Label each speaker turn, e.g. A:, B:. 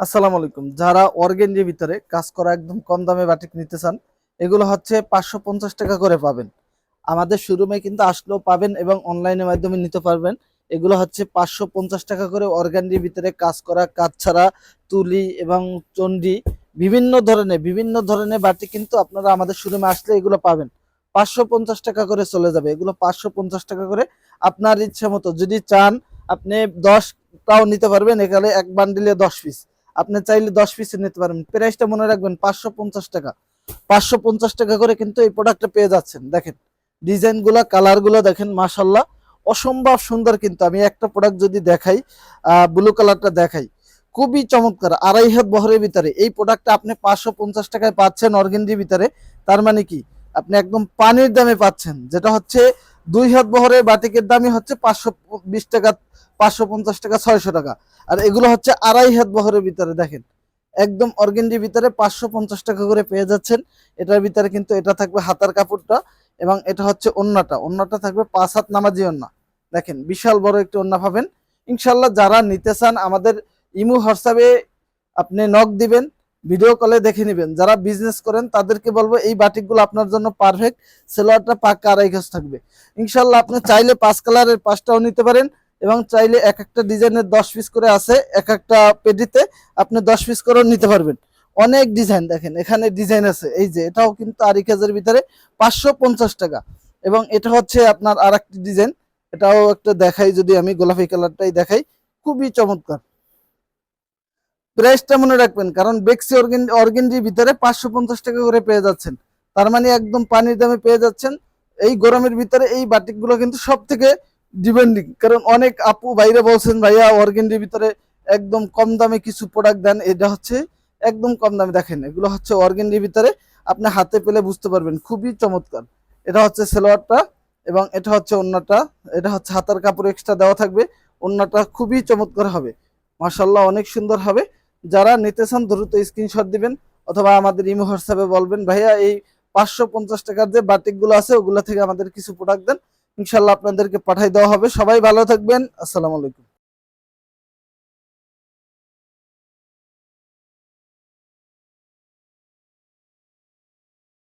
A: আসসালামু আলাইকুম। যারা অর্গেন্ডির ভিতরে কাজ করা একদম কম দামে বাটিক নিতে চান, এগুলো হচ্ছে পাঁচশো পঞ্চাশ টাকা করে পাবেন। আমাদের শোরুমে কিন্তু আসলেও পাবেন এবং অনলাইনের মাধ্যমে নিতে পারবেন। এগুলো হচ্ছে পাঁচশো পঞ্চাশ টাকা করে অর্গানডির ভিতরে কাজ করা কাজ ছাড়া তুলি এবং চন্ডি বিভিন্ন ধরনের বিভিন্ন ধরনের বাটি কিন্তু আপনারা আমাদের শোরুমে আসলে এগুলো পাবেন। পাঁচশো পঞ্চাশ টাকা করে চলে যাবে। এগুলো পাঁচশো পঞ্চাশ টাকা করে আপনার ইচ্ছে মতো যদি চান, আপনি দশটাও নিতে পারবেন। এখানে এক বান্ডিলে দশ পিস আপনি চাইলে দশ পিসে নিতে পারবেন প্রাইসটা মনে রাখবেন পাঁচশো পঞ্চাশ টাকা। পাঁচশো পঞ্চাশ টাকা করে কিন্তু এই প্রোডাক্টটা পেয়ে যাচ্ছেন। দেখেন ডিজাইনগুলা কালারগুলো দেখেন মাসাল্লাহ অসম্ভব সুন্দর কিন্তু আমি একটা প্রোডাক্ট যদি দেখাই ব্লু কালারটা দেখাই, খুবই চমৎকার, আড়াই হাত বহরের ভিতরে। এই প্রোডাক্টটা আপনি পাঁচশো পঞ্চাশ টাকায় পাচ্ছেন অর্গেন্ডির ভিতরে। তার মানে কি? আপনি একদম পানির দামে পাচ্ছেন, যেটা হচ্ছে দুই হাত বহরের বাটিকের দামই হচ্ছে পাঁচশো বিশ টাকা, পাঁচশো পঞ্চাশ টাকা, ছয়শো টাকা। আর এগুলো হচ্ছে আড়াই হাত বহরের ভিতরে, দেখেন। একদম অর্গেন্ডির ভিতরে পাঁচশো পঞ্চাশ টাকা করে পেয়ে যাচ্ছেন। এটার ভিতরে কিন্তু এটা থাকবে হাতার কাপড়টা এবং এটা হচ্ছে ওন্নাটা। ওন্নাটা থাকবে পাঁচ হাত নামাজি ওন্না। দেখেন, বিশাল বড় একটি ওন্না পাবেন। ইনশাল্লাহ যারা নিতে চান আমাদের ইমু হোয়াটসঅ্যাপে আপনি নক দিবেন। ভিডিও কলে দেখে নেবেন। যারা বিজনেস করেন, তাদেরকে বলব এই বাটিকগুলো আপনার জন্য পারফেক্ট সেলোয়ারটা পাক্কা আড়াই গজ থাকবে। ইনশাল্লাহ আপনি চাইলে পাঁচ কালারের পাঁচটাও নিতে পারেন এবং চাইলে এক একটা ডিজাইনের দশ পিস করে আছে, এক একটা পেটিতে আপনি দশ পিস করেও নিতে পারবেন। অনেক ডিজাইন দেখেন, এখানে ডিজাইন আছে। এই যে, এটাও কিন্তু আড়ি কেজের ভিতরে পাঁচশো পঞ্চাশ টাকা। এবং এটা হচ্ছে আপনার আর ডিজাইন এটাও একটা দেখাই, যদি আমি গোলাপি কালারটাই দেখাই, খুবই চমৎকার। প্রাইসটা মনে রাখবেন, কারণ বেক্সি অর্গেন অর্গেন্ডির ভিতরে পাঁচশো পঞ্চাশ টাকা করে পেয়ে যাচ্ছেন। তার মানে একদম পানির দামে পেয়ে যাচ্ছেন। এই গরমের ভিতরে এই বাটিকগুলো কিন্তু সব থেকে ডিপেন্ডিং কারণ অনেক আপু বাইরে বলছেন, ভাইয়া অর্গেন্ডির ভিতরে একদম কম দামে কিছু প্রোডাক্ট দেন। এটা হচ্ছে একদম কম দামে, দেখেন, এগুলো হচ্ছে অর্গেন্ডির ভিতরে আপনি হাতে পেলে বুঝতে পারবেন, খুবই চমৎকার। এটা হচ্ছে সেলোয়ারটা এবং এটা হচ্ছে অন্যটা এটা হচ্ছে হাতার কাপড় এক্সট্রা দেওয়া থাকবে অন্যটা খুবই চমৎকার হবে। মাসাল্লাহ অনেক সুন্দর হবে। যারা নিতে চান দ্রুত স্ক্রিনশট দিবেন অথবা আমাদের ইমো হোয়াটসঅ্যাপে বলবেন, ভাইয়া, এই পাঁচশো পঞ্চাশ টাকার যে বাটিকগুলো আছে, ওগুলো থেকে আমাদের কিছু প্রোডাক্ট দেন। ইনশাল্লাহ আপনাদেরকে পাঠাই দেওয়া হবে। সবাই ভালো থাকবেন। আসসালামু আলাইকুম।